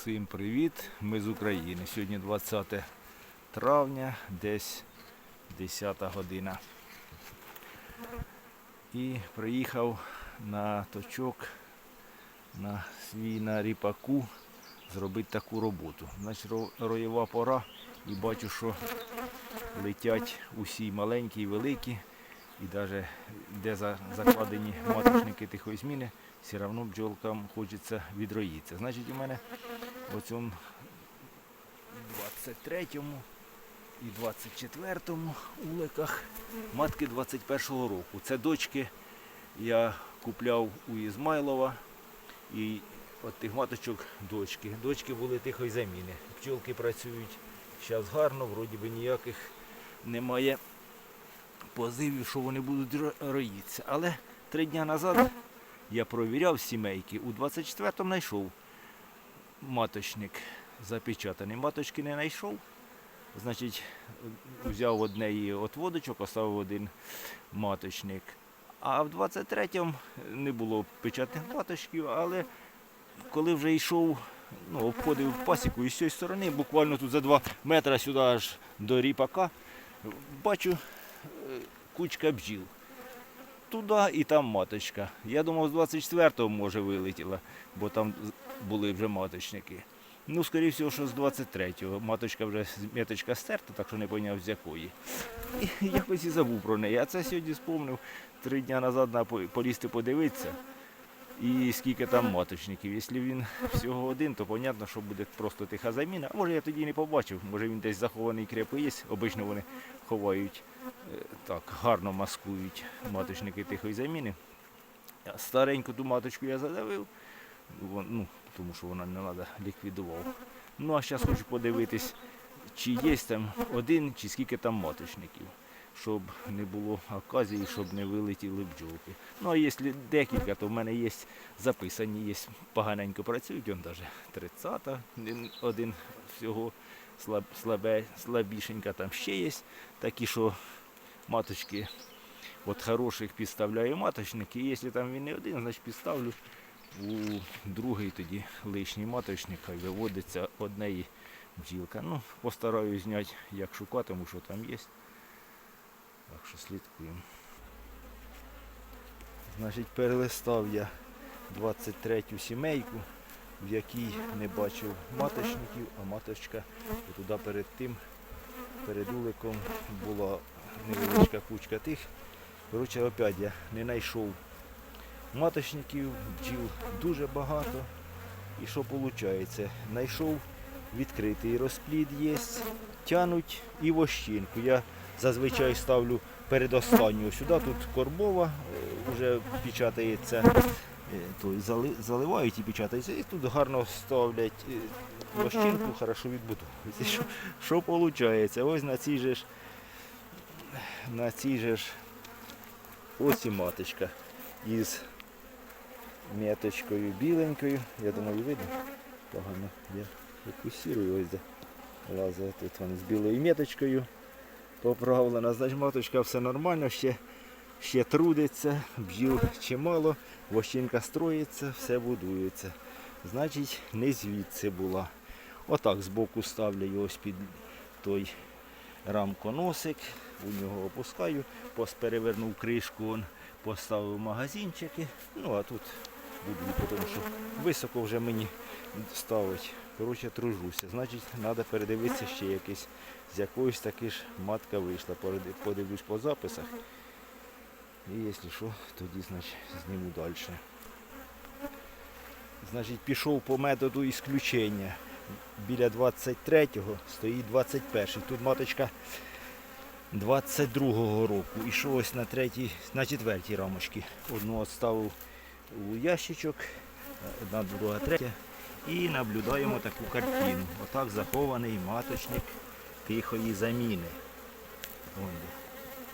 Всім привіт! Ми з України. Сьогодні 20 травня, десь 10 година. І приїхав на точок на свій на ріпаку зробити таку роботу. Значить, ро- роєва пора і бачу, що летять усі маленькі і великі, і навіть де за- закладені маточники тихої зміни, все одно бджолкам хочеться відроїтися. Значить, у мене в цьому 23-му і 24-му уликах матки 21-го року. Це дочки я купляв у Ізмайлова і от тих маточок дочки. Дочки були тихої заміни. Пчолки працюють зараз гарно, вроді би ніяких немає позивів, що вони будуть роїтися. Але три дні назад я провіряв сімейки, у 24-му знайшов маточник запечатаний. Маточки не знайшов. Значить, взяв одне її отводочок, оставив один маточник. А в 23-му не було печатних маточків, але коли вже йшов, ну, обходив пасіку і з цієї сторони, буквально тут за 2 метри сюди аж до ріпака, бачу кучка бджіл. Туди і там маточка. Я думав, з 24-го може вилетіла, бо там були вже маточники. Ну, скоріше що з 23-го. Маточка вже меточка стерта, так що не поняв з якої. І якось і забув про неї. А це сьогодні спомнив три дні назад на по- полізти подивитися. І скільки там маточників. Якщо він всього один, то зрозуміло, що буде просто тиха заміна. А може я тоді не побачив, може він десь захований крепо є. Обично вони ховають е, так, гарно маскують маточники тихої заміни. Стареньку ту маточку я задавив, ну, тому що вона не треба ліквідував. Ну а зараз хочу подивитись, чи є там один, чи скільки там маточників, щоб не було оказії, щоб не вилетіли бджолки. Ну а якщо декілька, то в мене є записані, є поганенько працюють, он навіть 30 один- один всього слаб, слабе, слабішенька, там ще є такі, що маточки от хороших підставляю маточники. І якщо там він не один, значить підставлю у другий тоді лишній маточник, хай виводиться однеї бджілка. Ну, постараюсь зняти, як шукатиму, що там є. Так що слідкуємо. Значить, перелистав я 23-ю сімейку, в якій не бачив маточників, а маточка туди перед тим, перед уликом була невеличка кучка тих. Коротше, опять я не знайшов маточників, бджіл дуже багато. І що виходить? Знайшов відкритий розплід є, тянуть і вощинку. Я зазвичай ставлю передостанню сюди, тут корбова, вже печатається, е, зали- заливають і печатається. І тут гарно ставлять е, вощинку, хорошо відбудовується. Що, що виходить? Ось на цій же ж на цій же ж ось і маточка із меточкою біленькою. Я думаю, видно. Погано я фокусирую ось де лазить. Тут вона з білою меточкою поправлена. Значить маточка все нормально, ще, ще трудиться, бджіл чимало, вощинка строїться, все будується. Значить, не звідси була. Отак збоку ставлю ось під той рамконосик, у нього опускаю, пос- перевернув кришку, он, поставив магазинчики. Ну а тут буду, тому що високо вже мені ставить. Коротше, тружуся. Значить, треба передивитися ще якийсь, з якоїсь таки ж матка вийшла. Подивлюсь по записах. І якщо що, тоді значить, зніму далі. Значить, пішов по методу ісключення. Біля 23-го стоїть 21-й. Тут маточка 22-го року. І що ось на третій, на четвертій рамочці. Одну відставив у ящичок, одна, друга, третя. І наблюдаємо таку картину. Отак захований маточник тихої заміни.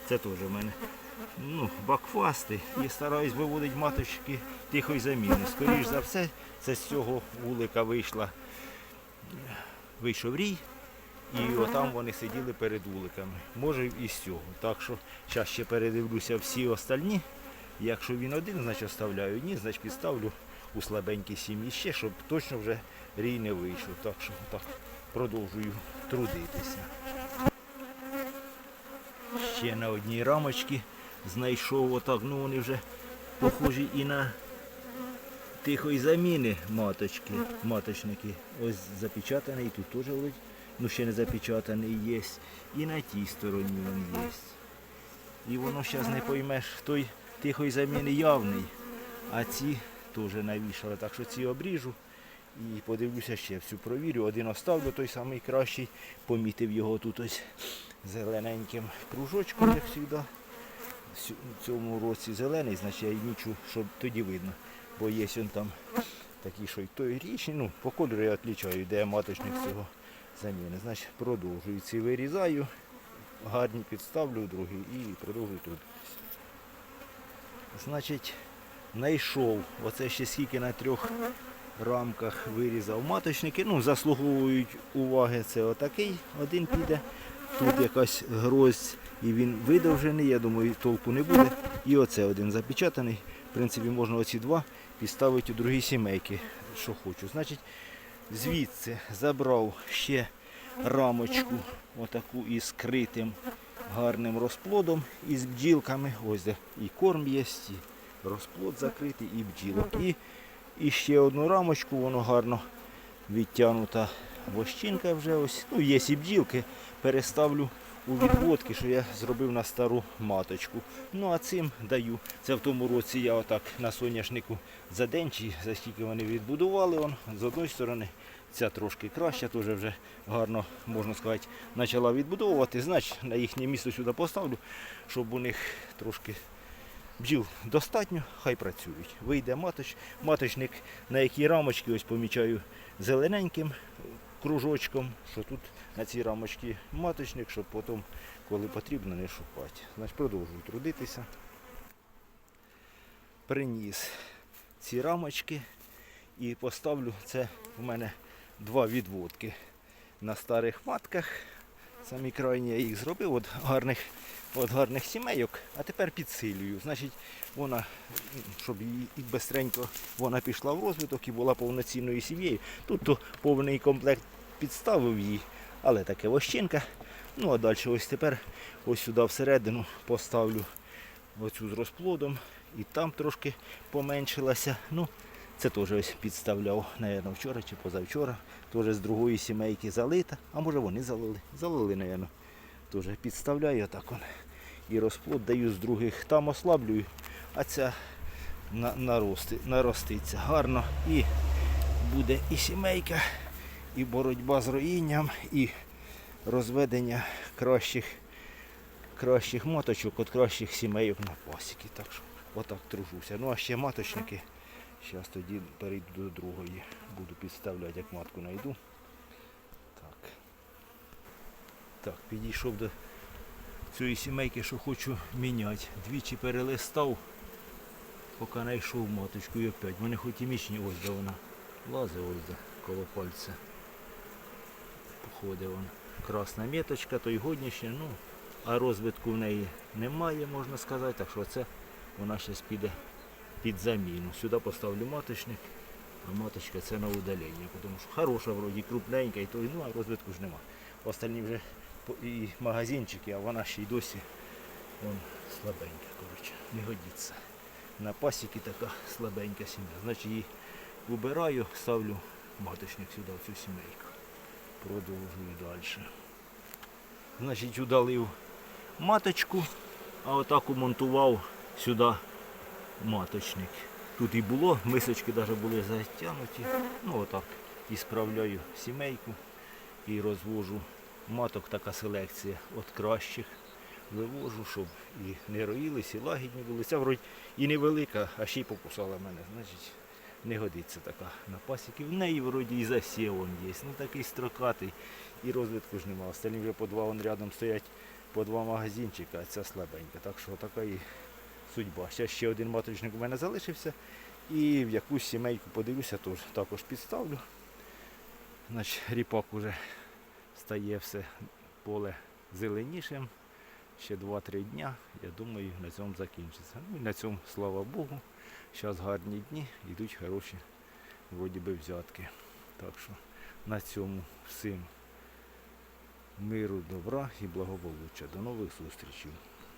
Це теж в мене ну, бакфасти. І стараюсь виводити маточки тихої заміни. Скоріш за все, це з цього вулика вийшла, вийшов рій. І отам вони сиділи перед вуликами. Може і з цього. Так що зараз ще передивлюся всі остальні. Якщо він один, значить оставляю. Ні, значить підставлю таку слабенькій сім'ї ще, щоб точно вже рій не вийшов. Так що так продовжую трудитися. Ще на одній рамочці знайшов отак, ну вони вже похожі і на тихої заміни маточки, маточники. Ось запечатаний, тут теж вроді, ну ще не запечатаний є. І на тій стороні він є. І воно зараз не поймеш, той тихої заміни явний, а ці теж навішали. Так що ці обріжу і подивлюся ще всю провірю. Один оставлю той самий кращий, помітив його тут ось зелененьким кружочком, як завжди. В цьому році зелений, значить я нічу, щоб тоді видно. Бо є он там такі, що й той річний, ну, по кольору я відлічаю, де маточник цього заміни. Значить, продовжую ці вирізаю, гарні підставлю другий і продовжую трудитися. Значить, знайшов, оце ще скільки на трьох рамках вирізав маточники. Ну, заслуговують уваги, це отакий один піде. Тут якась гроздь і він видовжений, я думаю, толку не буде. І оце один запечатаний. В принципі, можна оці два підставити у другі сімейки, що хочу. Значить, звідси забрав ще рамочку, отаку із критим гарним розплодом із бджілками. Ось де і корм є, і розплод закритий, і бджілок. І, і ще одну рамочку, воно гарно відтягнута вощинка вже ось. Ну, є і бджілки, переставлю у відводки, що я зробив на стару маточку. Ну а цим даю. Це в тому році я отак на соняшнику за день чи за скільки вони відбудували. Он, з одної сторони ця трошки краща, теж вже гарно, можна сказати, почала відбудовувати. Значить, на їхнє місце сюди поставлю, щоб у них трошки бджіл достатньо, хай працюють. Вийде маточ, маточник, на якій рамочки, ось помічаю зелененьким кружочком, що тут на цій рамочці маточник, щоб потім, коли потрібно, не шукати. Значить, продовжую трудитися. Приніс ці рамочки і поставлю це в мене два відводки на старих матках. Самі крайні я їх зробив от гарних, от гарних сімейок, а тепер підсилюю. Значить, вона, щоб і бистренько вона пішла в розвиток і була повноцінною сім'єю. Тут повний комплект підставив її, але таке вощинка. Ну а далі ось тепер ось сюди всередину поставлю оцю з розплодом. І там трошки поменшилася. Ну, це теж ось підставляв, напевно, вчора чи позавчора. Теж з другої сімейки залита. А може вони залили. Залили, напевно. Теж підставляю отак он. І розплод даю з других. Там ослаблюю, а ця на, нарости, нароститься гарно. І буде і сімейка, і боротьба з роїнням, і розведення кращих, кращих моточок, от кращих сімейок на пасіки. Так що отак тружуся. Ну а ще маточники. Зараз тоді перейду до другої. Буду підставляти, як матку знайду. Так. Так, підійшов до цієї сімейки, що хочу міняти. Двічі перелистав, поки знайшов маточку і опять. Вони хоч і мічні, ось де вона лазить, ось де коло пальця. Походить вон. Красна меточка, то й годніше, ну, а розвитку в неї немає, можна сказати, так що це вона зараз піде під заміну. Сюди поставлю маточник, а маточка це на удалення, тому що хороша вроді, крупненька, і то, ну, а розвитку ж нема. Остальні вже і магазинчики, а вона ще й досі вон, слабенька, коротше, не годиться. На пасіки така слабенька сім'я. Значить її вибираю, ставлю маточник сюди, в цю сімейку. Продовжую далі. Значить, удалив маточку, а отак умонтував сюди маточник. Тут і було, мисочки навіть були затягнуті. Ну отак. І справляю сімейку і розвожу маток, така селекція від кращих. Вивожу, щоб і не роїлись, і лагідні були. Ця вроді і невелика, а ще й покусала мене. Значить, не годиться така на пасіки. В неї вроді і засів он є. Ну такий строкатий і розвитку ж нема. Остальні вже по два вон рядом стоять по два магазинчика, а ця слабенька. Так що така і судьба. Ще ще один маточник у мене залишився. І в якусь сімейку подивлюся, тож також підставлю. Значить, ріпак уже стає все поле зеленішим. Ще 2-3 дня, я думаю, на цьому закінчиться. Ну і на цьому, слава Богу. Зараз гарні дні, йдуть хороші вроді би взятки. Так що на цьому всім миру, добра і благополуччя. До нових зустрічей.